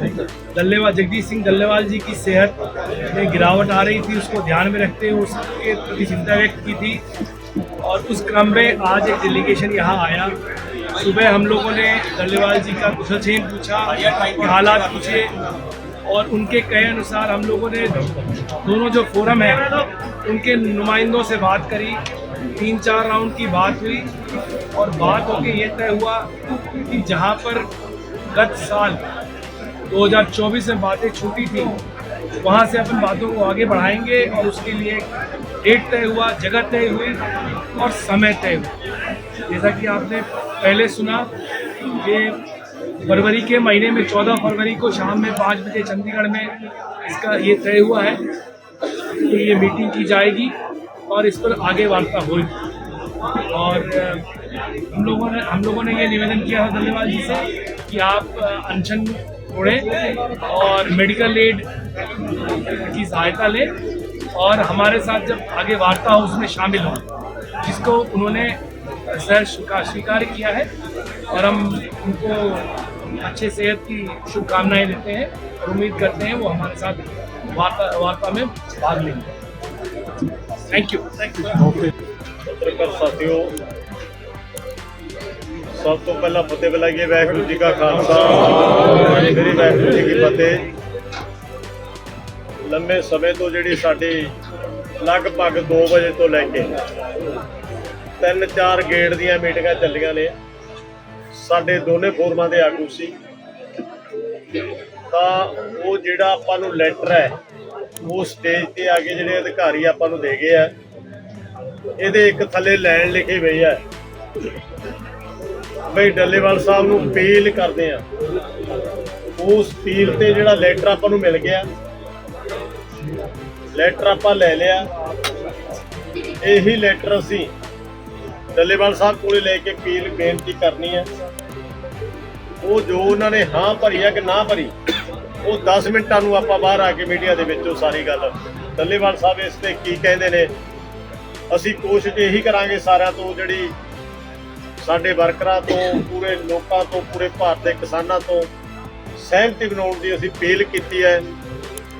डल्लेवाल जगदीश सिंह डल्लेवाल जी की सेहत में गिरावट आ रही थी, उसको ध्यान में रखते हुए उसके प्रति चिंता व्यक्त की थी। और उस क्रम में आज एक डेलीगेशन यहाँ आया। सुबह हम लोगों ने डल्लेवाल जी का कुशलक्षेम पूछा हालात पूछे, और उनके कहे अनुसार हम लोगों ने दोनों जो फोरम है, उनके नुमाइंदों से बात करी। तीन चार राउंड की बात हुई, और बात होके ये तय हुआ कि जहाँ पर गत साल 2024 में बातें छूटी थी। वहाँ से अपन बातों को आगे बढ़ाएँगे और उसके लिए डेट तय हुआ, जगह तय हुई और समय तय हुआ। जैसा कि आपने पहले सुना कि फरवरी के महीने में 14 फरवरी को शाम में पाँच बजे चंडीगढ़ में इसका ये तय हुआ है कि ये मीटिंग की जाएगी और इस पर आगे वार्ता होगी। और हम लोगों ने, हम लोगों ने ये निवेदन किया था धन्यवाद जी से कि आप अनशन उड़ें और मेडिकल एड की सहायता लें और हमारे साथ जब आगे वार्ता हो उसमें शामिल हों जिसको उन्होंने सर स्वीकार किया है और हम उनको अच्छे सेहत की शुभकामनाएँ देते हैं और उम्मीद करते हैं वो हमारे साथ वार्ता वार्ता में भाग लेंगे। थैंक यू थैंक यू पत्रकार साथियों ਸਭ ਤੋਂ ਪਹਿਲਾਂ ਫਤਿਹ ਬੁਲਾਈਏ, ਵਾਹਿਗੁਰੂ ਜੀ ਕਾ ਖਾਲਸਾ। ਸ੍ਰੀ ਵਾਹਿਗੁਰੂ ਜੀ ਕੀ ਫਤਿਹ। ਲੰਮੇ ਸਮੇਂ ਤੋਂ ਜਿਹੜੀ ਸਾਡੀ ਲਗਭਗ 2 ਵਜੇ ਤੋਂ ਲੈ ਕੇ ਤਿੰਨ ਚਾਰ ਗੇਟ ਦੀਆਂ ਮੀਟਿੰਗਾਂ ਚੱਲੀਆਂ ਨੇ। ਸਾਡੇ ਦੋਨੇ ਫੋਰਮਾਂ ਦੇ ਆਗੂ ਸੀ। ਤਾਂ ਉਹ ਜਿਹੜਾ ਆਪਾਂ ਨੂੰ ਲੈਟਰ ਹੈ, ਉਹ ਸਟੇਜ ਤੇ ਆ ਕੇ ਜਿਹੜੇ ਅਧਿਕਾਰੀ ਆਪਾਂ ਨੂੰ ਦੇ ਗਏ ਆ। ਇਹਦੇ ਇੱਕ ਥੱਲੇ ਲਾਈਨ ਲਿਖੀ ਹੋਈ ਹੈ। ਬਈ ਡੱਲੇਵਾਲ ਸਾਹਿਬ ਨੂੰ ਅਪੀਲ ਕਰਦੇ ਆ ਉਸ ਅਪੀਲ ਤੇ ਜਿਹੜਾ ਲੈਟਰ ਆਪਾਂ ਨੂੰ ਮਿਲ ਗਿਆ ਲੈਟਰ ਆਪਾਂ ਲੈ ਲਿਆ। ਇਹੀ ਲੈਟਰ ਅਸੀਂ ਡੱਲੇਵਾਲ ਸਾਹਿਬ ਕੋਲੇ ਲੈ ਕੇ ਅਪੀਲ ਬੇਨਤੀ ਕਰਨੀ ਹੈ। ਉਹ ਜੋ ਉਹਨਾਂ ਨੇ ਹਾਂ ਭਰੀ ਹੈ ਕਿ ਨਾ ਭਰੀ, ਉਹ 10 ਮਿੰਟਾਂ ਨੂੰ ਆਪਾਂ ਬਾਹਰ ਆ ਕੇ ਮੀਡੀਆ ਦੇ ਵਿੱਚ ਉਹ ਸਾਰੀ ਗੱਲ ਡੱਲੇਵਾਲ ਸਾਹਿਬ ਇਸ ਤੇ ਕੀ ਕਹਿੰਦੇ ਨੇ। ਅਸੀਂ ਕੋਸ਼ਿਸ਼ ਇਹੀ ਕਰਾਂਗੇ ਸਾਰਿਆਂ ਤੋਂ ਜਿਹੜੀ ਸਾਡੇ ਵਰਕਰਾਂ ਤੋਂ ਪੂਰੇ ਲੋਕਾਂ ਤੋਂ ਪੂਰੇ ਭਾਰਤ ਦੇ ਕਿਸਾਨਾਂ ਤੋਂ ਸਹਿਮਤੀ ਬਣਾਉਣ ਦੀ ਅਸੀਂ ਅਪੀਲ ਕੀਤੀ ਹੈ।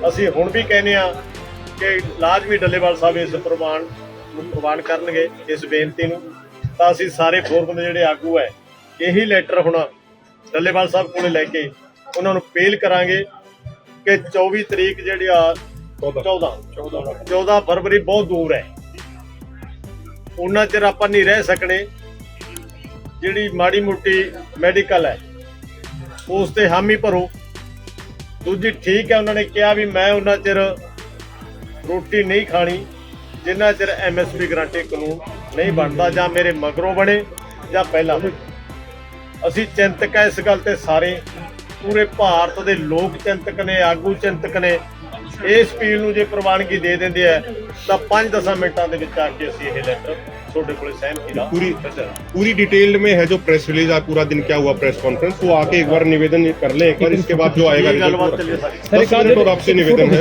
ਅਸੀਂ ਹੁਣ ਵੀ ਕਹਿੰਦੇ ਆ ਕਿ ਲਾਜ਼ਮੀ ਡੱਲੇਵਾਲ ਸਾਹਿਬ ਇਸ ਪ੍ਰਵਾਨ ਨੂੰ ਪ੍ਰਵਾਨ ਕਰਨਗੇ ਇਸ ਬੇਨਤੀ ਨੂੰ। ਤਾਂ ਅਸੀਂ ਸਾਰੇ ਫੋਰਮ ਦੇ ਜਿਹੜੇ ਆਗੂ ਹੈ ਇਹੀ ਲੈਟਰ ਹੁਣ ਡੱਲੇਵਾਲ ਸਾਹਿਬ ਕੋਲੇ ਲੈ ਕੇ ਉਹਨਾਂ ਨੂੰ ਅਪੀਲ ਕਰਾਂਗੇ ਕਿ 24 ਤਰੀਕ ਜਿਹੜੀ ਆ 14 14 14 ਫਰਵਰੀ ਬਹੁਤ ਦੂਰ ਹੈ। ਉਹਨਾਂ ਚਿਰ ਆਪਾਂ ਨਹੀਂ ਰਹਿ ਸਕਣੇ। ਜਿਹੜੀ ਮਾੜੀ ਮੋਟੀ ਮੈਡੀਕਲ ਹੈ, ਉਸ ਤੇ ਹਾਮੀ ਭਰੋ। ਦੂਜੀ ਠੀਕ ਹੈ, ਉਹਨਾਂ ਨੇ ਕਿਹਾ ਵੀ ਮੈਂ ਉਹਨਾਂ ਚਿਰ ਰੋਟੀ ਨਹੀਂ ਖਾਣੀ, ਜਿੰਨਾ ਚਿਰ ਐਮਐਸਪੀ ਗਰੰਟੀ ਕਾਨੂੰਨ ਨਹੀਂ ਬਣਦਾ ਜਾਂ ਮੇਰੇ ਮਗਰੋਂ ਬਣੇ ਜਾਂ ਪਹਿਲਾਂ ਅਸੀਂ ਚਿੰਤਕ ਹੈ ਇਸ ਗੱਲ ਤੇ ਸਾਰੇ। ਪੂਰੇ ਭਾਰਤ ਦੇ ਲੋਕ ਚਿੰਤਕ ਨੇ, ਆਗੂ ਚਿੰਤਕ ਨੇ। ਇਸ ਅਪੀਲ ਨੂੰ ਜੇ ਪ੍ਰਵਾਨਗੀ ਦੇ ਦਿੰਦੇ ਆ, ਤਾਂ 5-10 ਮਿੰਟਾਂ ਦੇ ਵਿੱਚ ਆ ਕੇ ਅਸੀਂ ਇਹ ਲੈਟਰ ਤੁਹਾਡੇ ਕੋਲੇ ਸਹਿਮਤੀ ਦਾ पूरी ਭੇਜਾਂਗੇ। पूरी डिटेल में है जो प्रेस रिलीज आज पूरा दिन क्या हुआ प्रेस कॉन्फ्रेंस वो आके एक बार निवेदन कर लें एक बार इसके बाद जो आएगा ये रिजल्ट गलबात वो चलिए रखें। सारी दस मिनट और आपसे निवेदन है